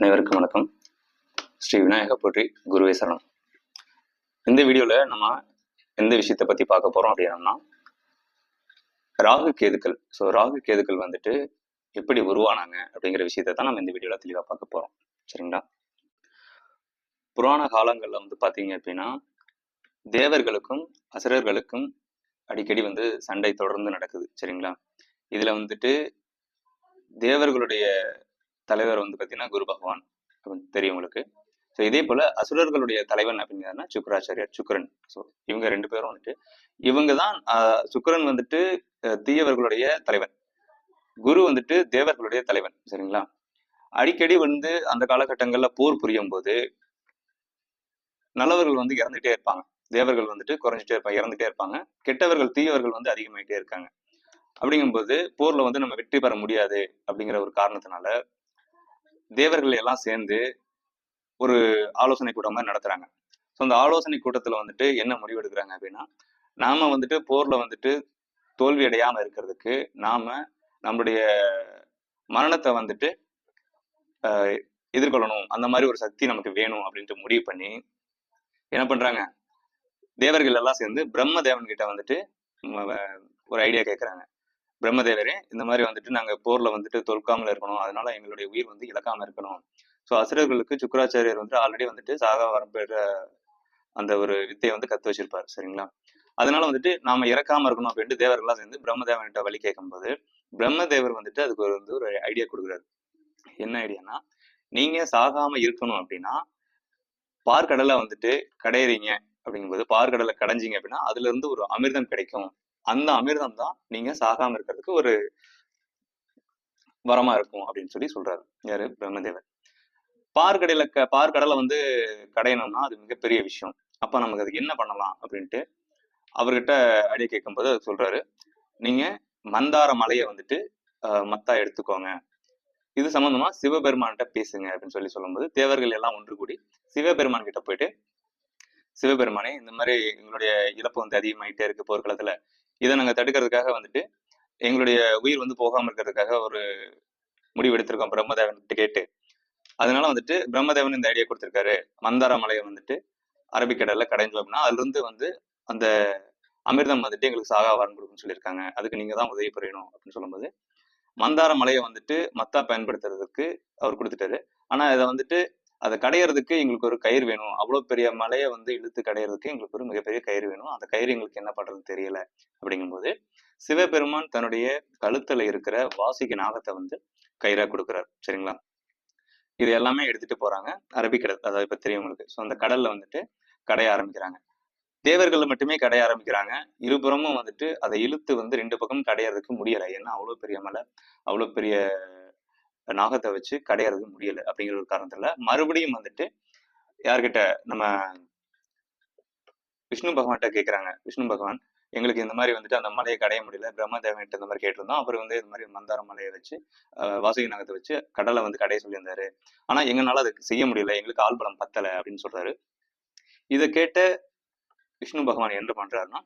அனைவருக்கும் வணக்கம். ஸ்ரீ விநாயக போற்றி குருவே சரணம். இந்த வீடியோவில் நம்ம எந்த விஷயத்தை பற்றி பார்க்க போகிறோம் அப்படின்னா ராகு கேதுக்கள். ஸோ ராகு கேதுக்கள் வந்துட்டு எப்படி உருவானாங்க அப்படிங்கிற விஷயத்தை தான் நம்ம இந்த வீடியோவில் தெளிவாக பார்க்க போகிறோம் சரிங்களா? புராண காலங்களில் வந்து பார்த்தீங்க அப்படின்னா தேவர்களுக்கும் அசுரர்களுக்கும் அடிக்கடி வந்து சண்டை தொடர்ந்து நடக்குது. சரிங்களா? இதில் வந்துட்டு தேவர்களுடைய தலைவர் வந்து பார்த்தீங்கன்னா குரு பகவான் அப்படின்னு தெரியும் உங்களுக்கு. ஸோ இதே போல அசுரர்களுடைய தலைவன் அப்படிங்கிறதுனா சுக்கராச்சாரியார் சுக்கரன். ஸோ இவங்க ரெண்டு பேரும் வந்துட்டு இவங்க தான் சுக்கரன் சுக்கிரன் வந்துட்டு தீயவர்களுடைய தலைவன். குரு வந்துட்டு தேவர்களுடைய தலைவன் சரிங்களா? அடிக்கடி வந்து அந்த காலகட்டங்கள்ல போர் புரியும் போது நல்லவர்கள் வந்து இறந்துட்டே இருப்பாங்க. தேவர்கள் வந்துட்டு குறைஞ்சிட்டே இருப்பாங்க இறந்துட்டே இருப்பாங்க. கெட்டவர்கள் தீயவர்கள் வந்து அதிகமாயிட்டே இருக்காங்க. அப்படிங்கும்போது போர்ல வந்து நம்ம வெற்றி பெற முடியாது அப்படிங்கிற ஒரு காரணத்தினால தேவர்கள் எல்லாம் சேர்ந்து ஒரு ஆலோசனை கூட்டம் மாதிரி நடத்துறாங்க. ஸோ அந்த ஆலோசனை கூட்டத்தில் வந்துட்டு என்ன முடிவு எடுக்கிறாங்க அப்படின்னா நாம வந்துட்டு போர்ல வந்துட்டு தோல்வி அடையாம இருக்கிறதுக்கு நாம நம்மளுடைய மரணத்தை வந்துட்டு எதிர்கொள்ளணும். அந்த மாதிரி ஒரு சக்தி நமக்கு வேணும் அப்படின்ட்டு முடிவு பண்ணி என்ன பண்றாங்க? தேவர்கள் எல்லாம் சேர்ந்து பிரம்ம தேவன் கிட்ட வந்துட்டு ஒரு ஐடியா கேட்குறாங்க பிரம்மதேவரே இந்த மாதிரி வந்துட்டு நாங்க போர்ல வந்துட்டு தொல்காமல் இருக்கணும். அதனால எங்களுடைய உயிர் வந்து இழக்காம இருக்கணும். ஸோ அசுரர்களுக்கு சுக்கராச்சாரியர் வந்து ஆல்ரெடி வந்துட்டு சாகா வரம்பெற அந்த ஒரு வித்தையை வந்து கத்து வச்சிருப்பாரு. சரிங்களா? அதனால வந்துட்டு நாம இறக்காம இருக்கணும் அப்படின்ட்டு தேவர்கள்லாம் சேர்ந்து பிரம்மதேவன்கிட்ட வழி கேட்கும்போது பிரம்மதேவர் வந்துட்டு அதுக்கு ஒரு வந்து ஒரு ஐடியா கொடுக்குறாரு. என்ன ஐடியானா நீங்க சாகாம இருக்கணும் அப்படின்னா பார்க்கடலை வந்துட்டு கடையிறீங்க அப்படிங்கும்போது பார்க்கடலை கடைஞ்சிங்க அப்படின்னா அதுல இருந்து ஒரு அமிர்தம் கிடைக்கும். அந்த அமிர்தம் தான் நீங்க சாகாம இருக்கிறதுக்கு ஒரு வரமா இருக்கும் அப்படின்னு சொல்லி சொல்றாரு. யாரு? பிரம்மதேவர் பார்க்கடையில க பார்க்கடலை வந்து கடையணும்னா அது மிகப்பெரிய விஷயம். அப்ப நமக்கு அதுக்கு என்ன பண்ணலாம் அப்படின்ட்டு அவர்கிட்ட ஐடியா கேட்கும்போது அவர் சொல்றாரு நீங்க மந்தார மலையை வந்துட்டு மத்தா எடுத்துக்கோங்க. இது சம்பந்தமா சிவபெருமான்கிட்ட பேசுங்க அப்படின்னு சொல்லி சொல்லும்போது தேவர்கள் எல்லாம் ஒன்று கூடி சிவபெருமான் கிட்ட போயிட்டு சிவபெருமானே இந்த மாதிரி எங்களுடைய இழப்பு வந்து அதிகமாயிட்டே இருக்கு போர்க்களத்துல. இதை நாங்கள் தடுக்கிறதுக்காக வந்துட்டு எங்களுடைய உயிர் வந்து போகாமல் இருக்கிறதுக்காக ஒரு முடிவு எடுத்திருக்கோம் பிரம்மதேவன் கிட்ட கேட்டு. அதனால வந்துட்டு பிரம்மதேவன் இந்த ஐடியா கொடுத்திருக்காரு. மந்தார மலையை வந்துட்டு அரபிக்கடல்ல கடைஞ்சோம் அப்படின்னா அதுல இருந்து வந்து அந்த அமிர்தம் வந்துட்டு எங்களுக்கு சாகா வரன் கொடுக்குன்னு சொல்லியிருக்காங்க. அதுக்கு நீங்க தான் உதவி புரியணும் அப்படின்னு சொல்லும்போது மந்தார மலையை வந்துட்டு மத்தா பயன்படுத்துறதுக்கு அவர் கொடுத்துட்டாரு. ஆனா இதை வந்துட்டு அதை கடையிறதுக்கு எங்களுக்கு ஒரு கயிறு வேணும். அவ்வளோ பெரிய மலையை வந்து இழுத்து கடையிறதுக்கு எங்களுக்கு ஒரு மிகப்பெரிய கயிறு வேணும். அந்த கயிறு எங்களுக்கு என்ன பண்ணுறதுன்னு தெரியல அப்படிங்கும்போது சிவபெருமான் தன்னுடைய கழுத்தில் இருக்கிற வாசிக்கு நாகத்தை வந்து கயிறாக கொடுக்குறாரு. சரிங்களா? இது எல்லாமே எடுத்துட்டு போறாங்க. அரபிக்கடல் அதாவது இப்போ தெரியும் உங்களுக்கு. ஸோ அந்த கடல்ல வந்துட்டு கடைய ஆரம்பிக்கிறாங்க. தேவர்கள் மட்டுமே கடைய ஆரம்பிக்கிறாங்க. இருபுறமும் வந்துட்டு அதை இழுத்து வந்து ரெண்டு பக்கம் கடையறதுக்கு முடியலை. ஏன்னா அவ்வளோ பெரிய மலை அவ்வளோ பெரிய நாகத்தை வச்சு கிடையாது முடியல அப்படிங்கிற ஒரு காரணத்துல மறுபடியும் வந்துட்டு யார்கிட்ட நம்ம விஷ்ணு பகவான்கிட்ட கேட்குறாங்க விஷ்ணு பகவான் எங்களுக்கு இந்த மாதிரி வந்துட்டு அந்த மலையை கடைய முடியல பிரம்மதேவன்கிட்ட இந்த மாதிரி கேட்டிருந்தோம். அவர் வந்து இந்த மாதிரி மந்தார மலையை வச்சு வாசகி வாசுகி நாகத்தை வச்சு கடலை வந்து கடைய சொல்லியிருந்தாரு. ஆனா எங்களால அதுக்கு செய்ய முடியல எங்களுக்கு ஆள் பலம் பத்தலை அப்படின்னு சொல்றாரு. இதை கேட்ட விஷ்ணு பகவான் என்ன பண்றாருன்னா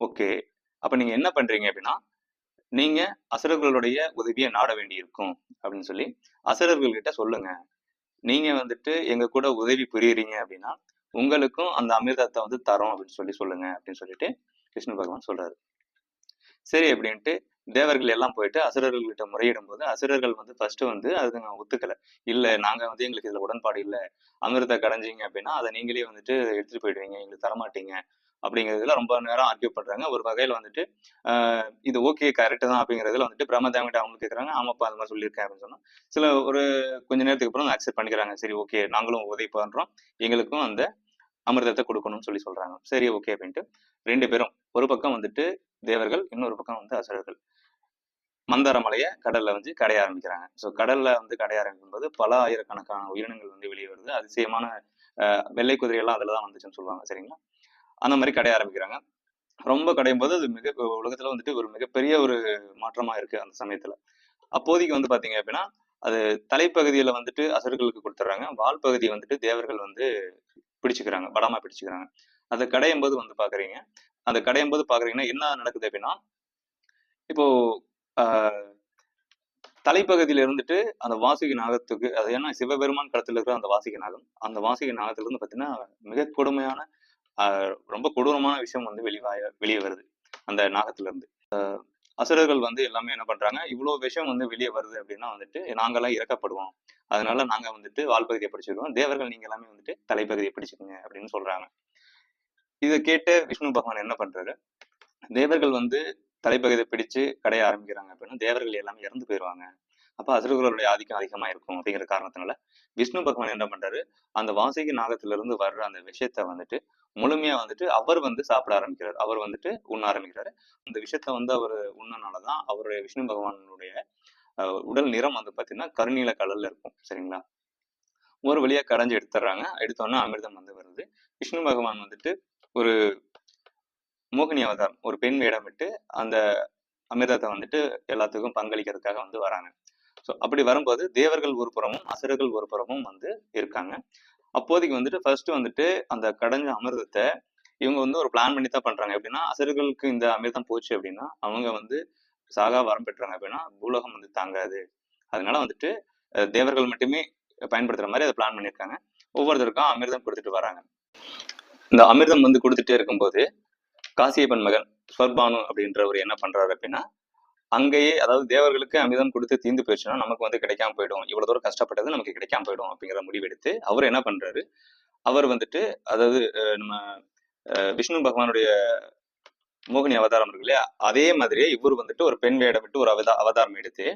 ஓகே அப்ப நீங்க என்ன பண்றீங்க அப்படின்னா நீங்க அசுரர்களுடைய உதவியை நாட வேண்டியிருக்கும் அப்படின்னு சொல்லி அசுரர்கள் கிட்ட சொல்லுங்க. நீங்க வந்துட்டு எங்க கூட உதவி புரியுறீங்க அப்படின்னா உங்களுக்கும் அந்த அமிர்தத்தை வந்து தரோம் அப்படின்னு சொல்லி சொல்லுங்க அப்படின்னு சொல்லிட்டு கிருஷ்ண பகவான் சொல்றாரு. சரி அப்படின்ட்டு தேவர்கள் எல்லாம் போயிட்டு அசுரர்கள்கிட்ட முறையிடும் போது அசுரர்கள் வந்து ஃபர்ஸ்ட் வந்து அதுக்கு நான் ஒத்துக்கல. இல்ல நாங்க வந்து எங்களுக்கு இதுல உடன்பாடு இல்லை. அமிர்தத்தை கடைஞ்சிங்க அப்படின்னா அதை நீங்களே வந்துட்டு எடுத்துட்டு போயிடுவீங்க. எங்களுக்கு தரமாட்டீங்க. அப்படிங்கிறதுல ரொம்ப நேரம் ஆர்கியூ பண்றாங்க. ஒரு வகையில வந்துட்டு இது ஓகே கரெக்ட் தான் அப்படிங்கிறதுல வந்துட்டு பிரம்மதேவங்கிட்ட அவங்க கேட்குறாங்க ஆமாப்பா அந்த மாதிரி சொல்லியிருக்கேன் அப்படின்னு சொன்னா சில ஒரு கொஞ்ச நேரத்துக்கு அப்புறம் அக்செப்ட் பண்ணிக்கிறாங்க. சரி ஓகே நாங்களும் உதவி பண்றோம். எங்களுக்கும் அந்த அமிர்தத்தை கொடுக்கணும்னு சொல்லி சொல்றாங்க. சரி ஓகே அப்படின்ட்டு ரெண்டு பேரும் ஒரு பக்கம் வந்துட்டு தேவர்கள் இன்னொரு பக்கம் வந்து அசுரர்கள். மந்தார மலையை கடல்ல வந்து கடைய ஆரம்பிக்கிறாங்க. ஸோ கடல்ல வந்து கடைய ஆரம்பிக்கும் போது பல ஆயிரக்கணக்கான உயிரினங்கள் வந்து வெளியே வருது. அதிசயமான வெள்ளை குதிரை எல்லாம் தான் வந்துச்சுன்னு சொல்லுவாங்க. சரிங்களா? அந்த மாதிரி கடைய ஆரம்பிக்கிறாங்க. ரொம்ப கடையும் போது அது மிக உலகத்துல வந்துட்டு ஒரு மிகப்பெரிய ஒரு மாற்றமா இருக்கு அந்த சமயத்துல. அப்போதைக்கு வந்து பாத்தீங்க அப்படின்னா அது தலைப்பகுதியில வந்துட்டு அசர்களுக்கு கொடுத்துட்றாங்க வால் பகுதியை வந்துட்டு தேவர்கள் வந்து பிடிச்சுக்கிறாங்க. படமா பிடிச்சுக்கிறாங்க. அதை கடையும் போது வந்து பாக்குறீங்க. அந்த கடையும் போது பாக்குறீங்கன்னா என்ன நடக்குது அப்படின்னா இப்போ தலைப்பகுதியில இருந்துட்டு அந்த வாசுகி நாகத்துக்கு அது ஏன்னா சிவபெருமான் களத்துல இருக்கிற அந்த வாசிகை நாகம் அந்த வாசிகை நாகத்துல இருந்து பாத்தீங்கன்னா மிக கொடுமையான ரொம்ப கொடூரமான விஷயம் வந்து வெளிவாய வெளியே வருது. அந்த நாகத்துல இருந்து அசுரர்கள் வந்து எல்லாமே என்ன பண்றாங்க இவ்வளவு விஷயம் வந்து வெளியே வருது அப்படின்னா வந்துட்டு நாங்கெல்லாம் இறக்கப்படுவோம். அதனால நாங்க வந்துட்டு வால்பகுதியை பிடிச்சிருக்கோம் தேவர்கள் நீங்க எல்லாமே வந்துட்டு தலைப்பகுதியை பிடிச்சிக்கோங்க அப்படின்னு சொல்றாங்க. இதை கேட்டு விஷ்ணு பகவான் என்ன பண்றாரு? தேவர்கள் வந்து தலைப்பகுதியை பிடிச்சு கடைய ஆரம்பிக்கிறாங்க அப்படின்னா தேவர்கள் எல்லாமே இறந்து போயிடுவாங்க அப்ப அசுரர்களுடைய ஆதிக்கம் அதிகமா இருக்கும் அப்படிங்கிற காரணத்தினால விஷ்ணு பகவான் என்ன பண்றாரு? அந்த வாசகி நாகத்துல இருந்து வர்ற அந்த விஷயத்த வந்துட்டு முழுமையா வந்துட்டு அவர் வந்து சாப்பிட ஆரம்பிக்கிறார். அவர் வந்துட்டு உண்ண ஆரம்பிக்கிறாரு. அந்த விஷயத்த வந்து அவர் உண்ணனாலதான் அவருடைய விஷ்ணு பகவானுடைய உடல் நிறம் வந்து பாத்தீங்கன்னா கருநீல கலர்ல இருக்கும். சரிங்களா? ஒரு வழியா கடைஞ்சு எடுத்துடுறாங்க எடுத்தோன்னா அமிர்தம் வந்து வருது. விஷ்ணு பகவான் வந்துட்டு ஒரு மோகினி அவதாரம் ஒரு பெண் வேடம் விட்டு அந்த அமிர்தத்தை வந்துட்டு எல்லாத்துக்கும் பங்களிக்கிறதுக்காக வந்து வராங்க. ஸோ அப்படி வரும்போது தேவர்கள் ஒரு புறமும் அசுரர்கள் ஒரு புறமும் வந்து இருக்காங்க. அப்போதைக்கு வந்துட்டு ஃபர்ஸ்ட் வந்துட்டு அந்த கடைஞ்ச அமிர்தத்தை இவங்க வந்து ஒரு பிளான் பண்ணி தான் பண்றாங்க. எப்படின்னா அசர்களுக்கு இந்த அமிர்தம் போச்சு அப்படின்னா அவங்க வந்து சாகா வரம் பெற்றாங்க அப்படின்னா பூலோகம் வந்து தாங்காது. அதனால வந்துட்டு தேவர்கள் மட்டுமே பயன்படுத்துற மாதிரி அதை பிளான் பண்ணியிருக்காங்க. ஒவ்வொருத்தருக்கும் அமிர்தம் கொடுத்துட்டு வராங்க. இந்த அமிர்தம் வந்து கொடுத்துட்டே இருக்கும்போது காசியப்பன் மகன் ஸ்வர்பானு அப்படின்றவர் என்ன பண்றாரு அப்படின்னா அங்கேயே அதாவது தேவர்களுக்கு அமிர்தம் கொடுத்து தீந்து போயிடுச்சுன்னா நமக்கு வந்து கிடைக்காம போயிடும். இவ்வளவு தூரம் கஷ்டப்பட்டது நமக்கு கிடைக்காம போயிடும் அப்படிங்கிற முடிவெடுத்து அவர் என்ன பண்றாரு? அவர் வந்துட்டு அதாவது அஹ், நம்ம அஹ், விஷ்ணு பகவானுடைய மோகினி அவதாரம் இருக்கு இல்லையா? அதே மாதிரியே இவர் வந்துட்டு ஒரு பெண் வேடம் விட்டு ஒரு அவதா அவதாரம் எடுத்து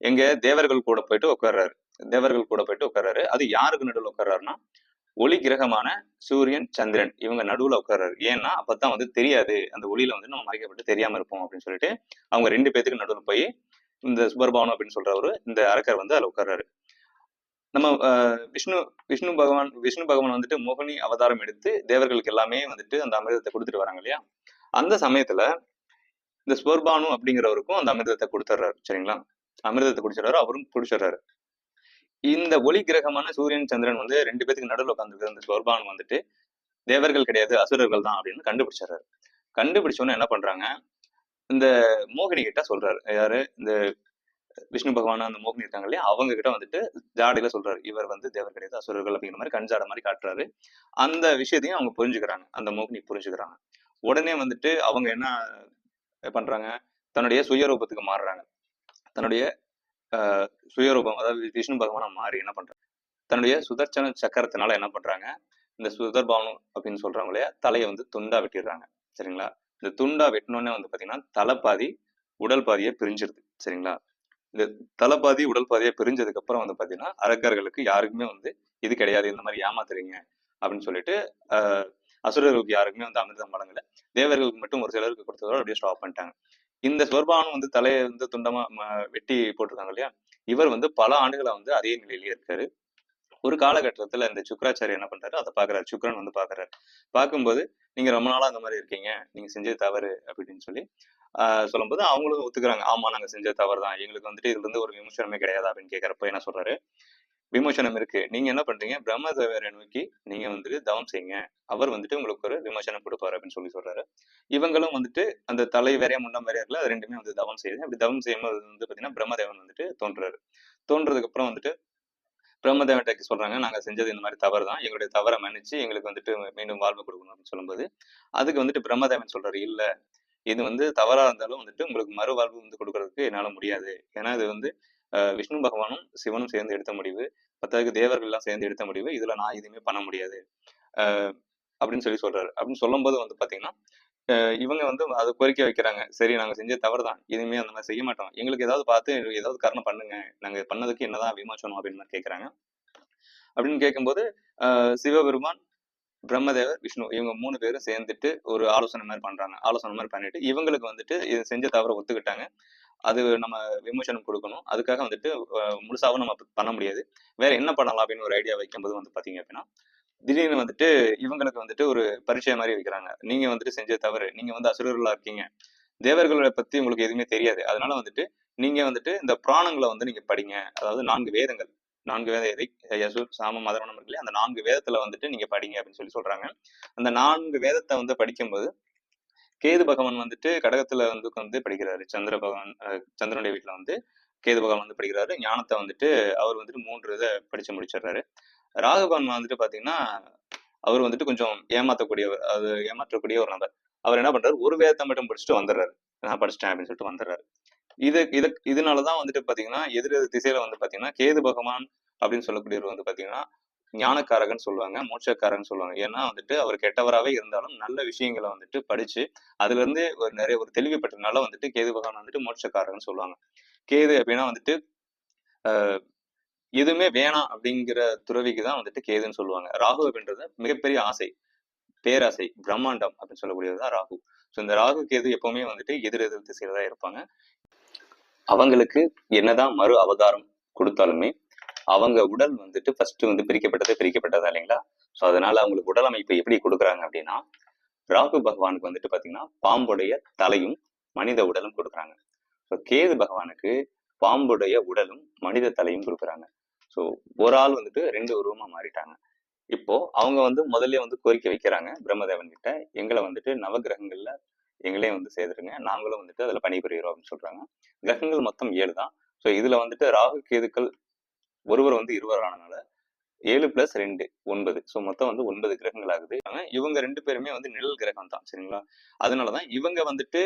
எங்க தேவர்கள் கூட போயிட்டு உட்கார்றாரு தேவர்கள் கூட போயிட்டு உட்கார்றாரு அது யாருக்கு நடுவில் உட்கார்றாருன்னா ஒளி கிரகமான சூரியன் சந்திரன் இவங்க நடுவுல உட்கார்றாரு. ஏன்னா அப்பதான் வந்து தெரியாது. அந்த ஒளியில வந்து நம்ம மறைக்கப்பட்டு தெரியாம இருப்போம் அப்படின்னு சொல்லிட்டு அவங்க ரெண்டு பேத்துக்கு நடுவில் போய் இந்த சுபர்பவனம் அப்படின்னு சொல்றவரு இந்த அரக்கர் வந்து அதுல உட்கார்றாரு. நம்ம விஷ்ணு விஷ்ணு பகவான் விஷ்ணு பகவான் வந்துட்டு மோகினி அவதாரம் எடுத்து தேவர்களுக்கு எல்லாமே வந்துட்டு அந்த அமிர்தத்தை கொடுத்துட்டு வராங்க இல்லையா? அந்த சமயத்துல இந்த ஸ்வர்பானு அப்படிங்கிறவருக்கும் அந்த அமிர்தத்தை கொடுத்துட்றாரு சரிங்களா? அமிர்தத்தை குடிச்சிடறாரு அவரும் குடிச்சிடுறாரு. இந்த ஒளி கிரகமான சூரியன் சந்திரன் வந்து ரெண்டு பேத்துக்கு நடுவில் உட்காந்துருக்கு அந்த ஸ்வர்பானு வந்துட்டு தேவர்கள் கிடையாது அசுரர்கள் தான் அப்படின்னு கண்டுபிடிச்சாரு கண்டுபிடிச்சோன்னு என்ன பண்றாங்க? இந்த மோகினி கிட்ட சொல்றாரு. யாரு? இந்த விஷ்ணு பகவான் அந்த மோகினி இருக்காங்க இல்லையா? அவங்க கிட்ட வந்துட்டு ஜாடையில சொல்றாரு. இவர் வந்து தேவர் கிடையாது அசுரர்கள் அப்படிங்கிற மாதிரி கஞ்சாட மாதிரி காட்டுறாரு. அந்த விஷயத்தையும் அவங்க புரிஞ்சுக்கிறாங்க. அந்த மோகினி புரிஞ்சுக்கிறாங்க. உடனே வந்துட்டு அவங்க என்ன பண்றாங்க? தன்னுடைய சுயரூபத்துக்கு மாறுறாங்க. தன்னுடைய சுயரூபம் அதாவது விஷ்ணு பகவானா மாறி என்ன பண்றாங்க தன்னுடைய சுதர்சன சக்கரத்தினால என்ன பண்றாங்க? இந்த சுதர்பானு அப்படின்னு சொல்றாங்க இல்லையா? தலையை வந்து துண்டா வெட்டிடுறாங்க. சரிங்களா? இந்த துண்டா வெட்டினோடனே வந்து பாத்தீங்கன்னா தலைப்பாதி உடல் பாதியை பிரிஞ்சிருது. சரிங்களா? இந்த தலைப்பாதி உடல் பாதியை பிரிஞ்சதுக்கு அப்புறம் வந்து பாத்தீங்கன்னா அரக்கர்களுக்கு யாருக்குமே வந்து இது கிடையாது. இந்த மாதிரி ஏமாத்துறீங்க அப்படின்னு சொல்லிட்டு அசுரர்களுக்கு யாருக்குமே வந்து அமிர்தம் வழங்கல. தேவர்களுக்கு மட்டும் ஒரு சிலருக்கு கொடுத்ததோட அப்படியே ஸ்டாப் பண்ணிட்டாங்க. இந்த ஸ்வர்பானு வந்து தலையை வந்து துண்டமா வெட்டி போட்டிருக்காங்க இல்லையா? இவர் வந்து பல ஆண்டுகளா வந்து அதே நிலையிலேயே இருக்காரு. ஒரு காலகட்டத்துல இந்த சுக்கராச்சாரி என்ன பண்றாரு அதை பாக்குறாரு சுக்கரன் வந்து பாக்குறாரு பார்க்கும்போது நீங்க ரொம்ப நாளா அந்த மாதிரி இருக்கீங்க. நீங்க செஞ்சது தவறு அப்படின்னு சொல்லி ஆஹ் சொல்லும்போது அவங்களும் ஒத்துக்கிறாங்க. ஆமா நாங்க செஞ்சது தவறு தான் எங்களுக்கு வந்துட்டு இதுல இருந்து ஒரு விமர்சனமே கிடையாது? அப்படின்னு கேட்கறப்ப என்ன சொல்றாரு? விமோசனம் இருக்கு. நீங்க என்ன பண்றீங்க? பிரம்மதேவரை நோக்கி நீங்க வந்துட்டு தவம் செய்யுங்க. அவர் வந்துட்டு உங்களுக்கு ஒரு விமோசனம் கொடுப்பாரு அப்படின்னு சொல்லி சொல்றாரு. இவங்களும் வந்துட்டு அந்த தலை வேறையா முண்டம் வேறையா இருக்குல்ல அது ரெண்டுமே வந்து தவம் செய்யுது. அப்படி தவம் செய்யும்போது வந்து பாத்தீங்கன்னா பிரம்மதேவன் வந்துட்டு தோன்றாரு தோன்றதுக்கு அப்புறம் வந்துட்டு பிரம்மதேவன்கிட்ட சொல்றாங்க நாங்க செஞ்சது இந்த மாதிரி தவறு தான் எங்களுடைய தவறை மன்னிச்சு எங்களுக்கு வந்துட்டு மீண்டும் வாழ்வு கொடுக்கணும். அப்படின்னு சொல்லும்போது அதுக்கு வந்துட்டு பிரம்மதேவன் சொல்றாரு இல்ல. இது வந்து தவறா இருந்தாலும் வந்துட்டு உங்களுக்கு மறுவாழ்வு வந்து கொடுக்கறதுக்கு என்னால முடியாது. ஏன்னா இது வந்து விஷ்ணு பகவானும் சிவனும் சேர்ந்து எடுத்த முடிவு. பத்தாவதுக்கு தேவர்கள் எல்லாம் சேர்ந்து எடுத்த முடிவு. இதுல நான் எதுவுமே பண்ண முடியாது. அஹ், அப்படின்னு சொல்லி சொல்றாரு. அப்படின்னு சொல்லும்போது வந்து பாத்தீங்கன்னா அஹ், இவங்க வந்து அதை கோரிக்கை வைக்கிறாங்க. சரி நாங்க செஞ்ச தவறு தான் இனிமே அந்த மாதிரி செய்ய மாட்டோம். எங்களுக்கு ஏதாவது பார்த்து ஏதாவது காரணம் பண்ணுங்க. நாங்க பண்ணதுக்கு என்னதான் விமோசனம் அப்படின்னு மாதிரி கேட்கறாங்க அப்படின்னு கேட்கும்போது ஆஹ் சிவபெருமான் பிரம்மதேவர் விஷ்ணு இவங்க மூணு பேரும் சேர்ந்துட்டு ஒரு ஆலோசனை மாதிரி பண்றாங்க. ஆலோசனை மாதிரி பண்ணிட்டு இவங்களுக்கு வந்துட்டு இது செஞ்ச தவறை ஒத்துக்கிட்டாங்க. அது நம்ம விமோசனம் கொடுக்கணும். அதுக்காக வந்துட்டு முழுசாகவும் முழுசாவும் நம்ம பண்ண முடியாது. வேற என்ன பண்ணலாம் அப்படின்னு ஒரு ஐடியா வைக்கும்போது வந்து பாத்தீங்க அப்படின்னா திடீர்னு வந்துட்டு இவங்களுக்கு வந்துட்டு ஒரு பரிச்சயம் மாதிரி வைக்கிறாங்க. நீங்க வந்துட்டு செஞ்ச தவறு நீங்க வந்து அசுரர்களா இருக்கீங்க. தேவர்களை பத்தி உங்களுக்கு எதுவுமே தெரியாது. அதனால வந்துட்டு நீங்க வந்துட்டு இந்த புராணங்களை வந்து நீங்க படிங்க. அதாவது நான்கு வேதங்கள். நான்கு வேத எதை யசுர் சாம மதரணம் இருக்கு இல்லையா? அந்த நான்கு வேதத்துல வந்துட்டு நீங்க படிங்க அப்படின்னு சொல்லி சொல்றாங்க. அந்த நான்கு வேதத்தை வந்து படிக்கும்போது கேது பகவான் வந்துட்டு கடகத்துல வந்து வந்து படிக்கிறாரு. சந்திர பகவான் சந்திரனுடைய வீட்டுல வந்து கேது பகவான் வந்து படிக்கிறாரு. ஞானத்தை வந்துட்டு அவர் வந்துட்டு மூன்று இதை படிச்சு முடிச்சிடுறாரு. ராகபகவான் வந்துட்டு பாத்தீங்கன்னா அவர் வந்துட்டு கொஞ்சம் ஏமாத்தக்கூடியவர் அது ஏமாற்றக்கூடிய ஒரு நபர். அவர் என்ன பண்றாரு? ஒரு வேதத்தை மட்டும் படிச்சுட்டு வந்துடுறாரு. நான் படிச்சிட்டேன் அப்படின்னு சொல்லிட்டு வந்துடுறாரு. இது இது இதனாலதான் வந்துட்டு பாத்தீங்கன்னா எதிர் எதிர் திசையில வந்து பாத்தீங்கன்னா கேது பகவான் அப்படின்னு சொல்லக்கூடியவர் வந்து பாத்தீங்கன்னா ஞானக்காரகன் சொல்லுவாங்க மோட்சக்காரகன் சொல்லுவாங்க. ஏன்னா வந்துட்டு அவர் கெட்டவராகவே இருந்தாலும் நல்ல விஷயங்களை வந்துட்டு படிச்சு அதுல இருந்து ஒரு நிறைய ஒரு தெளிவு பெற்றனால வந்துட்டு கேது பகவான் வந்துட்டு மோட்சக்காரகன் சொல்லுவாங்க. கேது அப்படின்னா வந்துட்டு ஆஹ் எதுவுமே வேணாம் அப்படிங்கிற துறவிக்கு தான் வந்துட்டு கேதுன்னு சொல்லுவாங்க. ராகு அப்படின்றது மிகப்பெரிய ஆசை பேராசை பிரம்மாண்டம் அப்படின்னு சொல்லக்கூடியது தான் ராகு. ஸோ இந்த ராகு கேது எப்பவுமே வந்துட்டு எதிர் எதிர் திசையில தான் இருப்பாங்க. அவங்களுக்கு என்னதான் மறு அவதாரம் கொடுத்தாலுமே அவங்க உடல் வந்துட்டு ஃபர்ஸ்ட் வந்து பிரிக்கப்பட்டது பிரிக்கப்பட்டதா இல்லைங்களா? ஸோ அதனால அவங்களுக்கு உடல் அமைப்பு எப்படி கொடுக்குறாங்க அப்படின்னா ராகு பகவானுக்கு வந்துட்டு பாத்தீங்கன்னா பாம்புடைய தலையும் மனித உடலும் கொடுக்குறாங்க. ஸோ கேது பகவானுக்கு பாம்புடைய உடலும் மனித தலையும் கொடுக்குறாங்க. ஸோ ஒரு ஆள் வந்துட்டு ரெண்டு உருவமா மாறிட்டாங்க. இப்போ அவங்க வந்து முதல்ல வந்து கோரிக்கை வைக்கிறாங்க பிரம்மதேவன் கிட்ட எங்களை வந்துட்டு நவகிரகங்கள்ல எங்களையும் வந்து சேர்த்துருங்க நாங்களும் வந்துட்டு அதுல பணிபுரிகிறோம் அப்படின்னு சொல்றாங்க. கிரகங்கள் மொத்தம் ஏழு தான். ஸோ இதுல வந்துட்டு ராகு கேதுக்கள் ஒருவர் வந்து இருவர் ஆனனால ஏழு பிளஸ் ரெண்டு ஒன்பது. ஸோ மொத்தம் வந்து ஒன்பது கிரகங்கள் ஆகுது. ஆனால் இவங்க ரெண்டு பேருமே வந்து நிழல் கிரகம் தான் சரிங்களா? அதனாலதான் இவங்க வந்துட்டு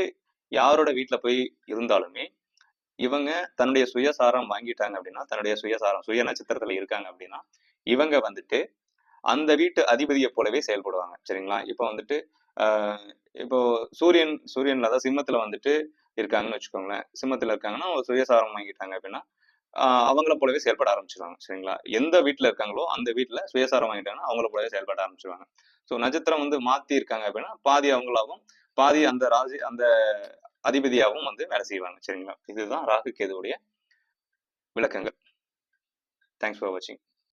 யாரோட வீட்டுல போய் இருந்தாலுமே இவங்க தன்னுடைய சுயசாரம் வாங்கிட்டாங்க அப்படின்னா தன்னுடைய சுயசாரம் சுய நட்சத்திரத்துல இருக்காங்க அப்படின்னா இவங்க வந்துட்டு அந்த வீட்டு அதிபதியை போலவே செயல்படுவாங்க சரிங்களா? இப்போ வந்துட்டு இப்போ சூரியன் சூரியன்ல அதாவது சிம்மத்துல வந்துட்டு இருக்காங்கன்னு வச்சுக்கோங்களேன். சிம்மத்துல இருக்காங்கன்னா சுயசாரம் வாங்கிட்டாங்க அப்படின்னா அவங்கள போலவே செயல்பட ஆரம்பிச்சிருவாங்க. சரிங்களா? எந்த வீட்டில் இருக்காங்களோ அந்த வீட்டில் சுயசாரம் வாங்கிட்டாங்கன்னா அவங்கள போலவே செயல்பட ஆரம்பிச்சிருவாங்க. ஸோ நட்சத்திரம் வந்து மாற்றி இருக்காங்க அப்படின்னா பாதி அவங்களாவும் பாதி அந்த ராசி அந்த அதிபதியாகவும் வந்து வேலை செய்வாங்க. சரிங்களா? இதுதான் ராகு கேதுவுடைய விளக்கங்கள். தேங்க்ஸ் ஃபார் வாட்சிங்